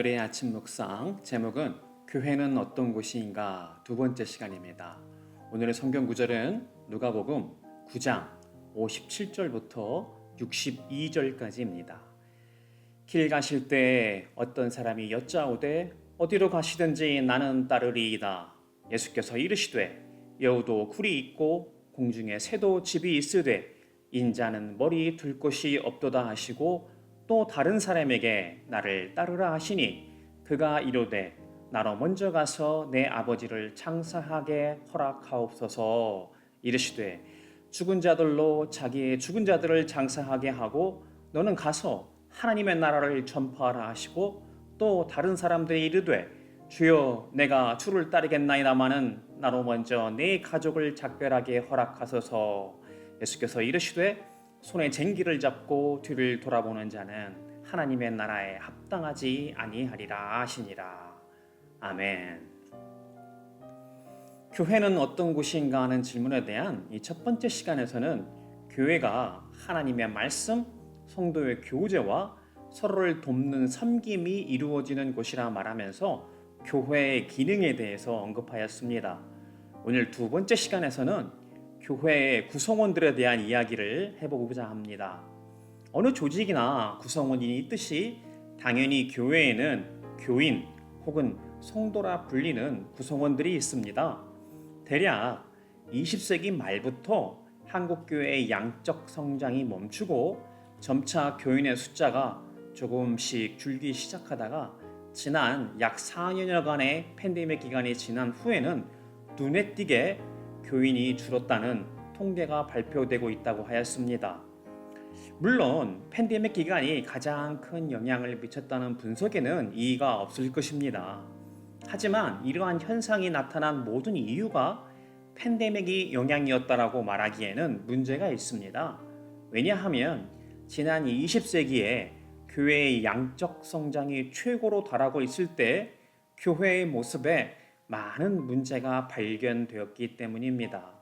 오늘의 아침 묵상 제목은 교회는 어떤 곳인가 두 번째 시간입니다. 오늘의 성경 구절은 누가복음 9장 57절부터 62절까지입니다. 길 가실 때 어떤 사람이 여짜오되 어디로 가시든지 나는 따르리이다. 예수께서 이르시되 여우도 굴이 있고 공중에 새도 집이 있으되 인자는 머리 둘 곳이 없도다 하시고 또 다른 사람에게 나를 따르라 하시니 그가 이르되 나로 먼저 가서 내 아버지를 창사하게 허락하옵소서. 이르시되 죽은 자들로 자기의 죽은 자들을 장사하게 하고 너는 가서 하나님의 나라를 전파하라 하시고 또 다른 사람들이 이르되 주여 내가 주를 따르겠나이다마는 나로 먼저 내 가족을 작별하게 허락하소서. 예수께서 이르시되 손에 쟁기를 잡고 뒤를 돌아보는 자는 하나님의 나라에 합당하지 아니하리라 하시니라. 아멘. 교회는 어떤 곳인가 하는 질문에 대한 이 첫 번째 시간에서는 교회가 하나님의 말씀, 성도의 교제와 서로를 돕는 섬김이 이루어지는 곳이라 말하면서 교회의 기능에 대해서 언급하였습니다. 오늘 두 번째 시간에서는 교회의 구성원들에 대한 이야기를 해보고자 합니다. 어느 조직이나 구성원이 있듯이 당연히 교회에는 교인 혹은 성도라 불리는 구성원들이 있습니다. 대략 20세기 말부터 한국교회의 양적 성장이 멈추고 점차 교인의 숫자가 조금씩 줄기 시작하다가 지난 약 4년여간의 팬데믹 기간이 지난 후에는 눈에 띄게 교인이 줄었다는 통계가 발표되고 있다고 하였습니다. 물론 팬데믹 기간이 가장 큰 영향을 미쳤다는 분석에는 이의가 없을 것입니다. 하지만 이러한 현상이 나타난 모든 이유가 팬데믹이 영향이었다라고 말하기에는 문제가 있습니다. 왜냐하면 지난 20세기에 교회의 양적 성장이 최고로 달하고 있을 때 교회의 모습에 많은 문제가 발견되었기 때문입니다.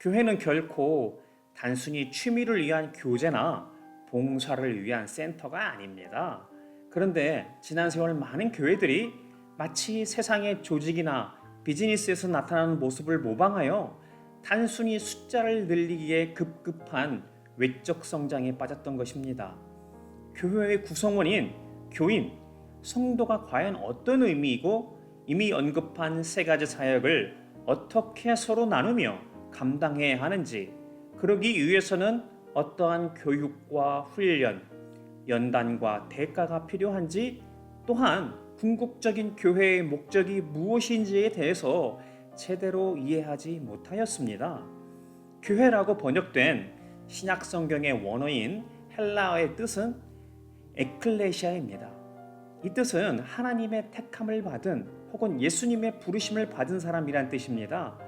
교회는 결코 단순히 취미를 위한 교제나 봉사를 위한 센터가 아닙니다. 그런데 지난 세월 많은 교회들이 마치 세상의 조직이나 비즈니스에서 나타나는 모습을 모방하여 단순히 숫자를 늘리기에 급급한 외적 성장에 빠졌던 것입니다. 교회의 구성원인 교인, 성도가 과연 어떤 의미이고 이미 언급한 세 가지 사역을 어떻게 서로 나누며 감당해야 하는지, 그러기 위해서는 어떠한 교육과 훈련, 연단과 대가가 필요한지, 또한 궁극적인 교회의 목적이 무엇인지에 대해서 제대로 이해하지 못하였습니다. 교회라고 번역된 신약 성경의 원어인 헬라어의 뜻은 에클레시아입니다. 이 뜻은 하나님의 택함을 받은 혹은 예수님의 부르심을 받은 사람이란 뜻입니다.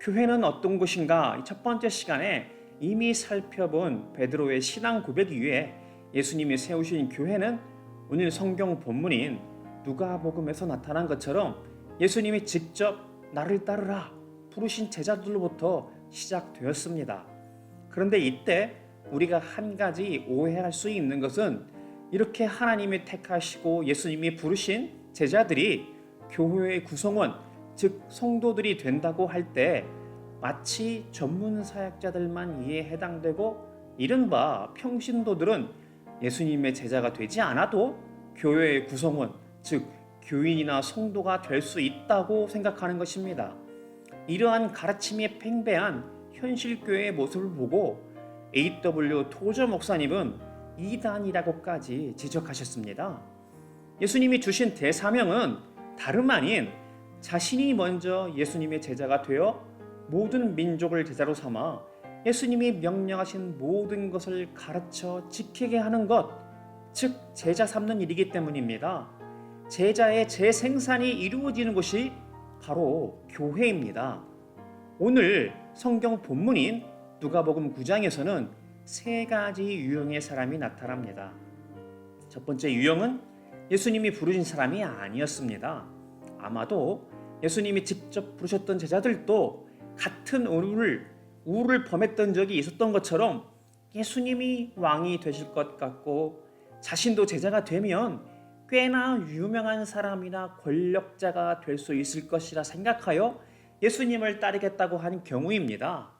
교회는 어떤 곳인가? 첫 번째 시간에 이미 살펴본 베드로의 신앙 고백 이후에 예수님이 세우신 교회는 오늘 성경 본문인 누가복음에서 나타난 것처럼 예수님이 직접 나를 따르라 부르신 제자들로부터 시작되었습니다. 그런데 이때 우리가 한 가지 오해할 수 있는 것은 이렇게 하나님이 택하시고 예수님이 부르신 제자들이 교회의 구성원, 즉 성도들이 된다고 할 때 마치 전문 사역자들만 이에 해당되고 이른바 평신도들은 예수님의 제자가 되지 않아도 교회의 구성원, 즉 교인이나 성도가 될 수 있다고 생각하는 것입니다. 이러한 가르침이 팽배한 현실 교회의 모습을 보고 A.W. 토저 목사님은 이단이라고까지 지적하셨습니다. 예수님이 주신 대사명은 다름 아닌 자신이 먼저 예수님의 제자가 되어 모든 민족을 제자로 삼아 예수님이 명령하신 모든 것을 가르쳐 지키게 하는 것, 즉 제자 삼는 일이기 때문입니다. 제자의 재생산이 이루어지는 것이 바로 교회입니다. 오늘 성경 본문인 누가복음 9장에서는 세 가지 유형의 사람이 나타납니다. 첫 번째 유형은 예수님이 부르신 사람이 아니었습니다. 아마도 예수님이 직접 부르셨던 제자들도 같은 우를 우를 범했던 적이 있었던 것처럼 예수님이 왕이 되실 것 같고 자신도 제자가 되면 꽤나 유명한 사람이나 권력자가 될 수 있을 것이라 생각하여 예수님을 따르겠다고 한 경우입니다.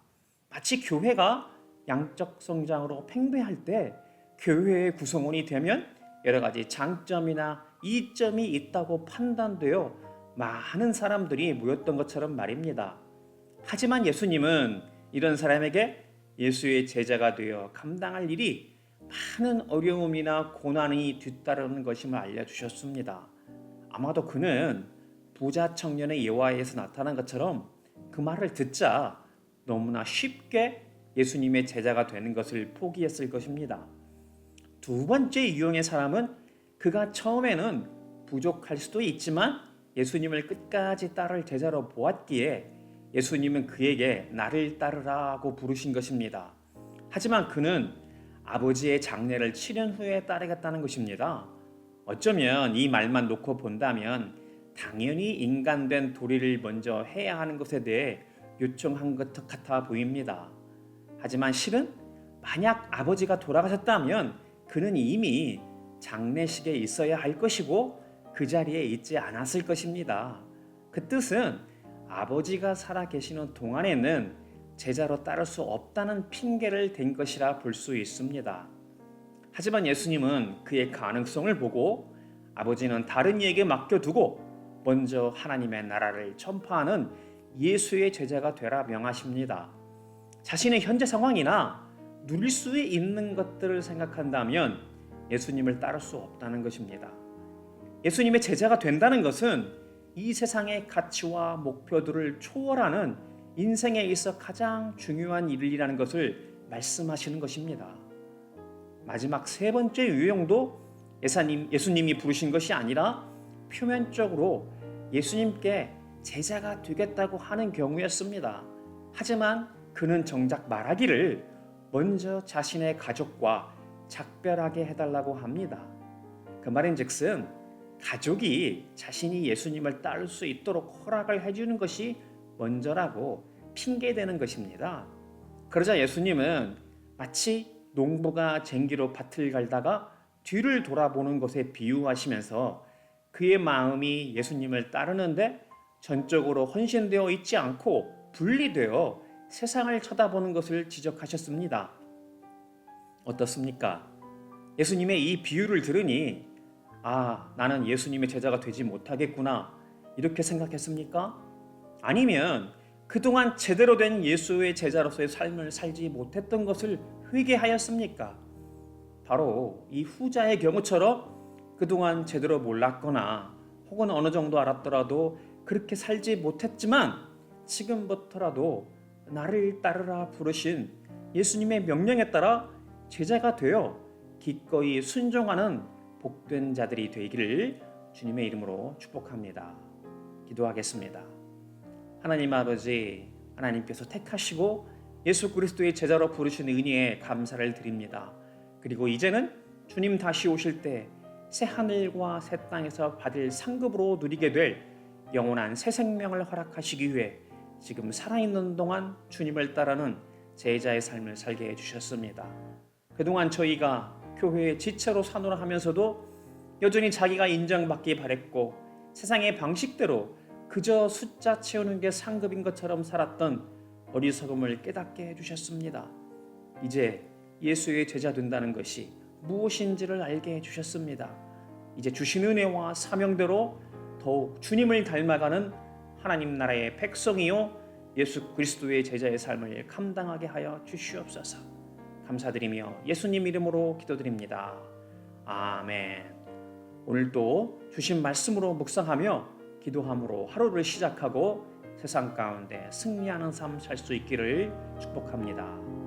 마치 교회가 양적 성장으로 팽배할 때 교회의 구성원이 되면 여러 가지 장점이나 이점이 있다고 판단되어 많은 사람들이 모였던 것처럼 말입니다. 하지만 예수님은 이런 사람에게 예수의 제자가 되어 감당할 일이 많은 어려움이나 고난이 뒤따르는 것임을 알려주셨습니다. 아마도 그는 부자 청년의 예화에서 나타난 것처럼 그 말을 듣자 너무나 쉽게 예수님의 제자가 되는 것을 포기했을 것입니다. 두 번째 유형의 사람은 그가 처음에는 부족할 수도 있지만 예수님을 끝까지 따를 제자로 보았기에 예수님은 그에게 나를 따르라고 부르신 것입니다. 하지만 그는 아버지의 장례를 치른 후에 따르겠다는 것입니다. 어쩌면 이 말만 놓고 본다면 당연히 인간된 도리를 먼저 해야 하는 것에 대해 요청한 것 같아 보입니다. 하지만 실은 만약 아버지가 돌아가셨다면 그는 이미 장례식에 있어야 할 것이고 그 자리에 있지 않았을 것입니다. 그 뜻은 아버지가 살아 계시는 동안에는 제자로 따를 수 없다는 핑계를 댄 것이라 볼 수 있습니다. 하지만 예수님은 그의 가능성을 보고 아버지는 다른 이에게 맡겨두고 먼저 하나님의 나라를 전파하는 예수의 제자가 되라 명하십니다. 자신의 현재 상황이나 누릴 수 있는 것들을 생각한다면 예수님을 따를 수 없다는 것입니다. 예수님의 제자가 된다는 것은 이 세상의 가치와 목표들을 초월하는 인생에 있어 가장 중요한 일이라는 것을 말씀하시는 것입니다. 마지막 세 번째 유형도 예사님, 예수님이 부르신 것이 아니라 표면적으로 예수님께 제자가 되겠다고 하는 경우였습니다. 하지만 그는 정작 말하기를 먼저 자신의 가족과 작별하게 해달라고 합니다. 그 말인 즉슨 가족이 자신이 예수님을 따를 수 있도록 허락을 해주는 것이 먼저라고 핑계대는 것입니다. 그러자 예수님은 마치 농부가 쟁기로 밭을 갈다가 뒤를 돌아보는 것에 비유하시면서 그의 마음이 예수님을 따르는데 전적으로 헌신되어 있지 않고 분리되어 세상을 쳐다보는 것을 지적하셨습니다. 어떻습니까? 예수님의 이 비유를 들으니 아, 나는 예수님의 제자가 되지 못하겠구나. 이렇게 생각했습니까? 아니면 그동안 제대로 된 예수의 제자로서의 삶을 살지 못했던 것을 회개하였습니까? 바로 이 후자의 경우처럼 그동안 제대로 몰랐거나 혹은 어느 정도 알았더라도 그렇게 살지 못했지만 지금부터라도 나를 따르라 부르신 예수님의 명령에 따라 제자가 되어 기꺼이 순종하는 복된 자들이 되기를 주님의 이름으로 축복합니다. 기도하겠습니다. 하나님 아버지, 하나님께서 택하시고 예수 그리스도의 제자로 부르신 은혜에 감사를 드립니다. 그리고 이제는 주님 다시 오실 때 새 하늘과 새 땅에서 받을 상급으로 누리게 될 영원한 새 생명을 허락하시기 위해 지금 살아있는 동안 주님을 따르는 제자의 삶을 살게 해주셨습니다. 그동안 저희가 교회의 지체로 사노라 하면서도 여전히 자기가 인정받기 바랬고 세상의 방식대로 그저 숫자 채우는 게 상급인 것처럼 살았던 어리석음을 깨닫게 해주셨습니다. 이제 예수의 제자 된다는 것이 무엇인지를 알게 해주셨습니다. 이제 주신 은혜와 사명대로 더욱 주님을 닮아가는 하나님 나라의 백성이요 예수 그리스도의 제자의 삶을 감당하게 하여 주시옵소서. 감사드리며 예수님 이름으로 기도드립니다. 아멘. 오늘도 주신 말씀으로 묵상하며 기도함으로 하루를 시작하고 세상 가운데 승리하는 삶 살 수 있기를 축복합니다.